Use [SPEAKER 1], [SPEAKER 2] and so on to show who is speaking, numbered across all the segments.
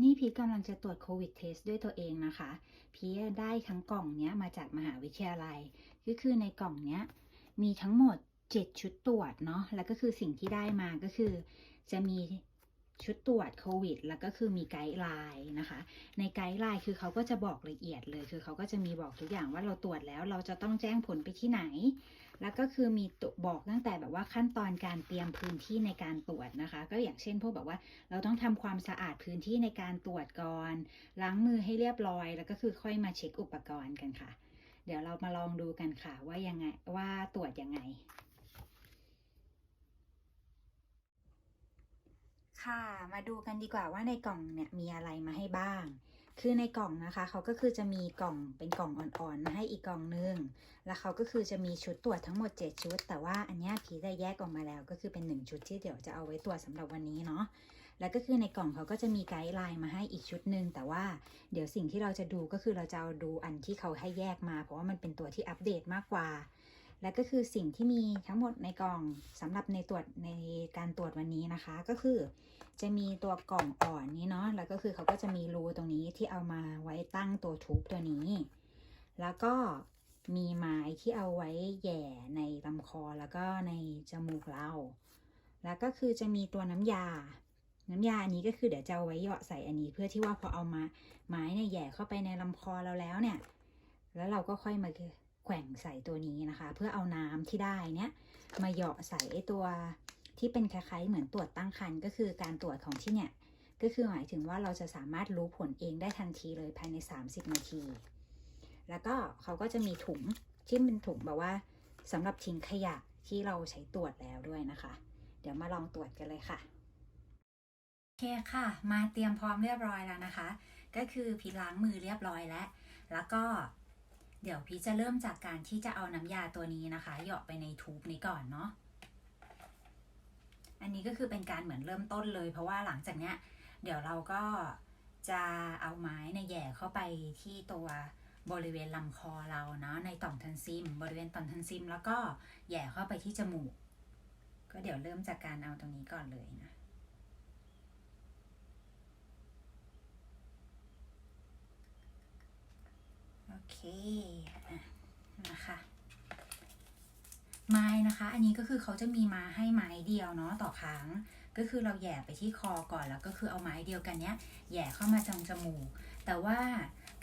[SPEAKER 1] นี่พีกำลังจะตรวจโควิดเทสด้วยตัวเองนะคะ พีได้ทั้งกล่องเนี้ยมาจากมหาวิทยาลัย ก็คือในกล่องเนี้ยมีทั้งหมด 7 ชุดตรวจเนาะ แล้วก็คือสิ่งที่ได้มาก็คือ จะมี ชุดตรวจโควิด แล้วก็คือมีไกด์ไลน์นะคะ ในไกด์ไลน์คือเขาก็จะบอกละเอียดเลย คือเขาก็จะมีบอกทุกอย่างว่าเราตรวจแล้วเราจะต้องแจ้งผลไปที่ไหน แล้วก็คือมีบอกตั้งแต่แบบว่าขั้นตอนการเตรียมพื้นที่ในการตรวจนะคะ ก็อย่างเช่นพวกแบบว่าเราต้องทำความสะอาดพื้นที่ในการตรวจก่อนล้างมือให้เรียบร้อย แล้วก็คือค่อยมาเช็คอุปกรณ์กันค่ะ เดี๋ยวเรามาลองดูกันค่ะว่ายังไงว่าตรวจยังไง ค่ะ มาดูกันดีกว่าว่าในกล่องเนี่ยมีอะไรมาให้บ้าง คือในกล่องนะคะเขาก็คือจะมีกล่องเป็นกล่องอ่อนๆมาให้อีกกล่องนึง แล้วเขาก็คือจะมีชุดตรวจทั้งหมด 7 ชุด แต่ว่าอันนี้พีได้แยกออกมาแล้ว ก็คือเป็น 1 ชุดที่เดี๋ยวจะเอาไว้ตรวจสำหรับวันนี้เนาะ แล้วก็คือในกล่องเขาก็จะมีไกด์ไลน์มาให้อีกชุดหนึ่งแต่ว่าเดี๋ยวสิ่งที่เราจะดูก็คือเราจะเอาดูอันที่เขาให้แยกมา เพราะว่ามันเป็นตัวที่อัปเดตมากกว่า และก็คือสิ่งที่มีทั้งหมดในกล่องสำหรับในตรวจในการตรวจวันนี้นะคะ ก็คือจะมีตัวกล่องอ่อนนี้เนาะแล้วก็คือเขาก็จะมีรูตรงนี้ที่เอามาไว้ตั้งตัวทูบตัวนี้ แล้วก็มีไม้ที่เอาไว้แย่ในลำคอแล้วก็ในจมูกเรา แล้วก็คือจะมีตัวน้ำยา น้ำยาอันนี้ก็คือเดี๋ยวจะเอาไว้เหยาะใส่อันนี้ เพื่อที่ว่าพอเอามาไม้เนี่ยแย่เข้าไปในลำคอเราแล้วเนี่ย แล้วเราก็ค่อยมา แขว่งใส่ตัวนี้นะคะ เพื่อเอาน้ำที่ได้เนี่ยมาเหยาะใส่ไอตัวที่เป็นคล้ายๆเหมือนตรวจตั้งครรภ์ก็คือการตรวจของที่เนี่ยก็คือหมายถึงว่าเราจะสามารถรู้ผลเองได้ทันทีเลยภายใน 30 นาที แล้วก็เขาก็จะมีถุงที่เป็นถุงแบบว่าสำหรับทิ้งขยะที่เราใช้ตรวจแล้วด้วยนะคะ เดี๋ยวมาลองตรวจกันเลยค่ะโอเคค่ะ มาเตรียมพร้อมเรียบร้อยแล้วนะคะ ก็คือพีล้างมือเรียบร้อยแล้ว แล้วก็ เดี๋ยวพีจะเริ่มจากการที่จะเอาน้ำยาตัวนี้นะคะ หยาะไปในทูบนี้ก่อนเนาะ อันนี้ก็คือเป็นการเหมือนเริ่มต้นเลย เพราะว่าหลังจากเนี้ย เดี๋ยวเราก็จะเอาไม้ในแย่เข้าไปที่ตัวบริเวณลำคอเราเนาะในต่อมทันซิม บริเวณต่อมทันซิม แล้วก็แย่เข้าไปที่จมูก ก็เดี๋ยวเริ่มจากการเอาตรงนี้ก่อนเลยนะ เคอะนะคะไม้นะคะ อันนี้ก็คือเขาจะมีมาให้ไม้เดียวเนาะต่อครั้ง ก็คือเราแย่ไปที่คอก่อนแล้วก็คือเอาไม้เดียวกันเนี้ยแย่เข้ามาทางจมูก แต่ว่า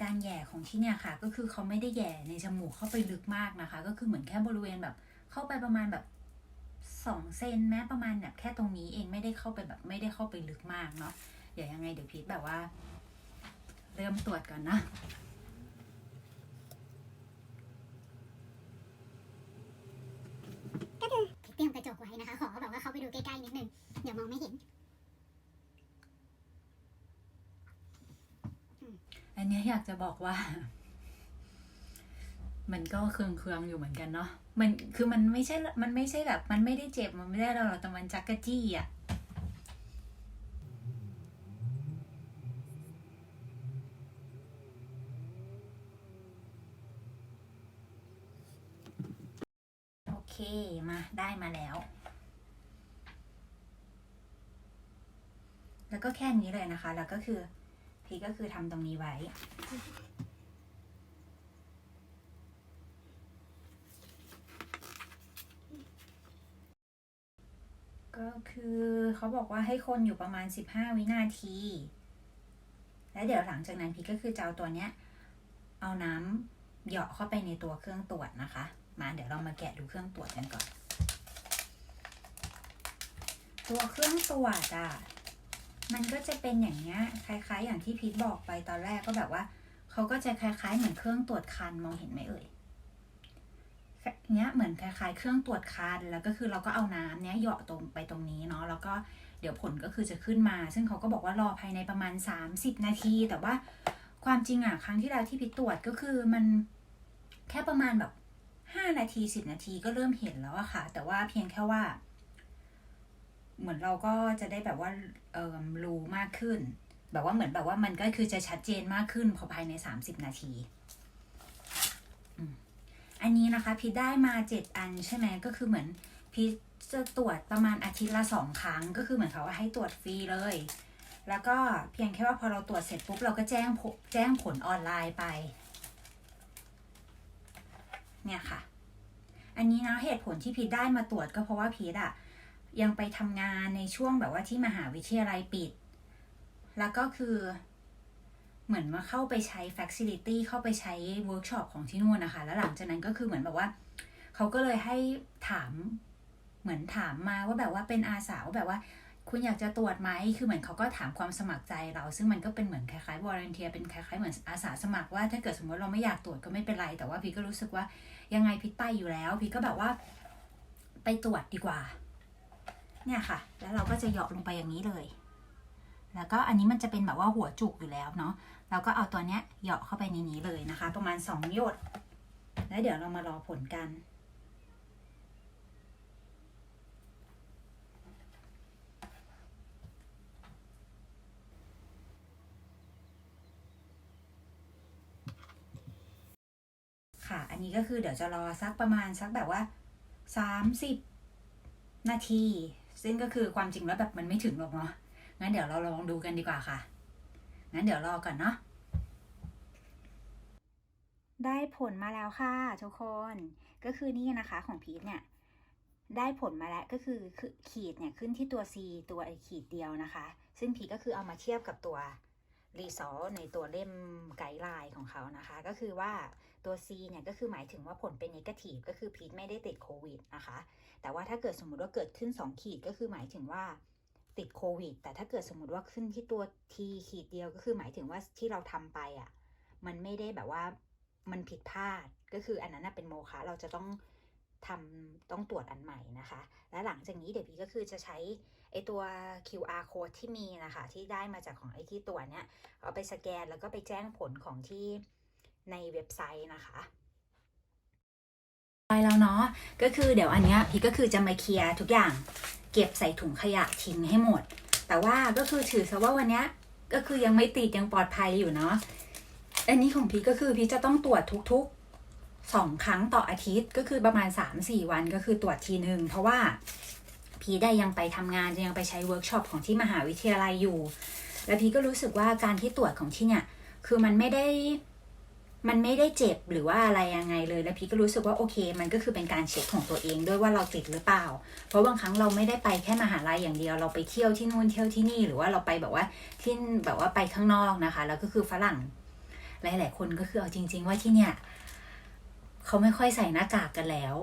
[SPEAKER 1] การแย่ของที่เนี่ยค่ะ ก็คือเขาไม่ได้แย่ในจมูกเข้าไปลึกมากนะคะ ก็คือเหมือนแค่บริเวณแบบเข้าไปประมาณแบบสองเซนแม้ประมาณแบบแค่ตรงนี้เองไม่ได้เข้าไปแบบไม่ได้เข้าไปลึกมากเนาะเดี๋ยวยังไงเดี๋ยวพีทแบบว่า เริ่มตรวจก่อนนะ
[SPEAKER 2] ก็คือเตรียมกระจกไว้นะคะ ขอแบบว่าเข้าไป ดูใกล้ๆนิดนึง เดี๋ยวมองไม่เห็น
[SPEAKER 1] อันนี้อยากจะบอกว่า มันก็เคืองๆอยู่เหมือนกันเนาะ มันคือมันไม่ใช่ มันไม่ใช่แบบ มันไม่ได้เจ็บ มันไม่ได้อะไรหรอกแต่มันจักกะจี้อะโอเคมา ได้มาแล้ว แล้วก็แค่นี้เลยนะคะ แล้วก็คือพีก็คือทำตรงนี้ไว้ ก็คือเขาบอกว่าให้คนอยู่ประมาณ 15 วินาที แล้วเดี๋ยวหลังจากนั้นพีก็คือจะเอาตัวเนี้ย เอาน้ำเหยาะเข้าไปในตัวเครื่องตรวจนะคะ มาเดี๋ยวเรามาแกะดูเครื่องตรวจกันก่อน ตัวเครื่องตรวจอะ มันก็จะเป็นอย่างเงี้ยคล้ายๆ อย่างที่พีทบอกไปตอนแรกก็แบบว่าเขาก็จะคล้ายๆ เหมือนเครื่องตรวจคันมองเห็นไหมเอ่ยเนี้ยเหมือนคล้ายๆ เครื่องตรวจคันแล้วก็คือเราก็เอาน้ำเนี้ยเหยาะตรงไปตรงนี้เนาะแล้วก็เดี๋ยวผลก็คือจะขึ้นมา ซึ่งเขาก็บอกว่ารอภายในประมาณ 30 นาที แต่ว่าความจริงอะครั้งที่แล้วที่พีทตรวจก็คือมันแค่ประมาณแบบ 5 นาที 10 นาทีก็เริ่มเห็นแล้วอะค่ะ แต่ว่าเพียงแค่ว่า เหมือนเราก็จะได้แบบว่าเออรู้มากขึ้น แบบว่าเหมือนแบบว่ามันก็คือจะชัดเจนมากขึ้นพอภายใน 30 นาทีอันนี้นะคะพีได้มา 7 อันใช่ไหมก็คือเหมือนพีจะตรวจประมาณอาทิตย์ละสองครั้ง ก็คือเหมือนเขาว่าให้ตรวจฟรีเลย แล้วก็เพียงแค่ว่าพอเราตรวจเสร็จปุ๊บเราก็แจ้งแจ้งผลออนไลน์ไป เนี่ยค่ะ อันนี้นะเหตุผลที่พีทได้มาตรวจก็เพราะว่าพีทอะ ยังไปทำงานในช่วงแบบว่าที่มหาวิทยาลัยปิด แล้วก็คือ เหมือนมาเข้าไปใช้ facility เข้าไปใช้เวิร์กช็อปของที่นู่นนะคะ แล้วหลังจากนั้นก็คือเหมือนแบบว่า เขาก็เลยให้ถามเหมือนถามมาว่าแบบว่าเป็นอาสาว่าแบบว่า คุณอยากจะตรวจไหมคือเหมือนเขาก็ถามความสมัครใจเรา ซึ่งมันก็เป็นเหมือนคล้ายๆ volunteer เป็นคล้ายๆเหมือนอาสาสมัครว่าถ้าเกิดสมมติเราไม่อยากตรวจก็ไม่เป็นไร แต่ว่าพี่ก็รู้สึกว่ายังไงพี่ไปอยู่แล้ว พี่ก็แบบว่า ไปตรวจดีกว่า เนี่ยค่ะ แล้วเราก็จะเหยาะลงไปอย่างนี้เลย แล้วก็อันนี้มันจะเป็นแบบว่าหัวจุกอยู่แล้วเนาะเราก็เอาตัวเนี้ยเหยาะเข้าไปในนี้เลยนะคะ ประมาณสองหยด แล้วเดี๋ยวเรามารอผลกันค่ะ อันนี้ก็คือเดี๋ยวจะรอสักประมาณสักแบบว่าสามสิบนาที ซึ่งก็คือความจริงแล้วแบบมันไม่ถึงหรอกเนาะงั้นเดี๋ยวเราลองดูกันดีกว่าค่ะ งั้นเดี๋ยวรอก่อนเนาะได้ผลมาแล้วค่ะทุกคน ก็คือนี่นะคะของพีทเนี่ยได้ผลมาแล้วก็คือขีดเนี่ยขึ้นที่ตัว C ตัวขีดเดียวนะคะ ซึ่งพีทก็คือเอามาเทียบกับตัว รีซอในตัวเล่มไกด์ไลน์ของเขานะคะ ก็คือว่าตัว C เนี่ยก็คือหมายถึงว่าผลเป็นนิเกทีฟก็คือพีทไม่ได้ติดโควิดนะคะ แต่ว่าถ้าเกิดสมมุติว่าเกิดขึ้น 2 ขีดก็คือหมายถึงว่าติดโควิด แต่ถ้าเกิดสมมติว่าขึ้นที่ตัว T ขีดเดียวก็คือหมายถึงว่าที่เราทำไปอะมันไม่ได้แบบว่ามันผิดพลาดก็คืออันนั้นนะเป็นโมฆะเราจะต้อง ทำต้องตรวจอันใหม่นะคะ และหลังจากนี้เดี๋ยวพี่ก็คือจะใช้ไอตัว QR code ที่มีนะคะ ที่ได้มาจากของไอที่ตัวเนี้ยเอาไปสแกนแล้วก็ไปแจ้งผลของที่ในเว็บไซต์นะคะไปแล้วเนาะก็คือเดี๋ยวอันเนี้ยพี่ก็คือจะมาเคลียร์ทุกอย่างเก็บใส่ถุงขยะทิ้งให้หมด แต่ว่าก็คือถือซะว่าวันเนี้ยก็คือยังไม่ติดยังปลอดภัยอยู่เนาะอันนี้ของพี่ก็คือพี่จะต้องตรวจทุกๆ สองครั้งต่ออาทิตย์ก็คือประมาณ 3-4 วันก็คือตรวจทีหนึ่งเพราะว่าพีได้ยังไปทำงานยังไปใช้เวิร์กช็อปของที่มหาวิทยาลัยอยู่ แล้วพีก็รู้สึกว่าการที่ตรวจของที่เนี่ย คือมันไม่ได้มันไม่ได้เจ็บหรือว่าอะไรยังไงเลย แล้วพีก็รู้สึกว่าโอเค มันก็คือเป็นการเช็คของตัวเองด้วยว่าเราติดหรือเปล่า เพราะบางครั้งเราไม่ได้ไปแค่มหาลัยอย่างเดียว เราไปเที่ยวที่นู่นเที่ยวที่นี่หรือว่าเราไปแบบว่าที่แบบว่าไปข้างนอกนะคะ แล้วก็คือฝรั่งหลาย ๆ คนก็คือเอาจริง ๆ ว่าที่เนี่ย เขาไม่ค่อยใส่หน้ากากกันแล้ว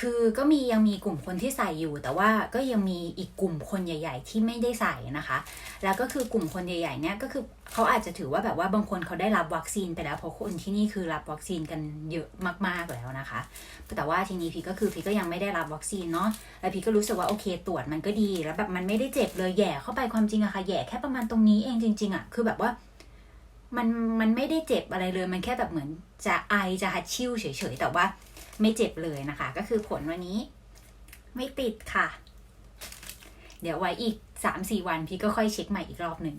[SPEAKER 1] คือก็มียังมีกลุ่มคนที่ใส่อยู่ แต่ว่าก็ยังมีอีกกลุ่มคนใหญ่ ๆ ที่ไม่ได้ใส่นะคะ แล้วก็คือกลุ่มคนใหญ่ๆเนี่ยก็คือเขาอาจจะถือว่าแบบว่าบางคนเขาได้รับวัคซีนไปแล้วเพราะคนที่นี่คือรับวัคซีนกันเยอะมากๆแล้วนะคะ แต่ว่าทีนี้พี่ก็คือพี่ก็ยังไม่ได้รับวัคซีนเนาะแล้วพี่ก็รู้สึกว่าโอเคตรวจมันก็ดี แล้วแบบมันไม่ได้เจ็บเลยแย่เข้าไปความจริงอะค่ะแย่แค่ประมาณตรงนี้เองจริง ๆอะคือแบบว่า มันมันไม่ได้เจ็บอะไรเลย มันแค่แบบเหมือนจะไอจะฮัดชิ่วเฉยๆ แต่ว่าไม่เจ็บเลยนะคะ ก็คือผลวันนี้ ไม่ติดค่ะ เดี๋ยวไว้อีกสามสี่วันพี่ก็ค่อยเช็คใหม่อีกรอบหนึ่ง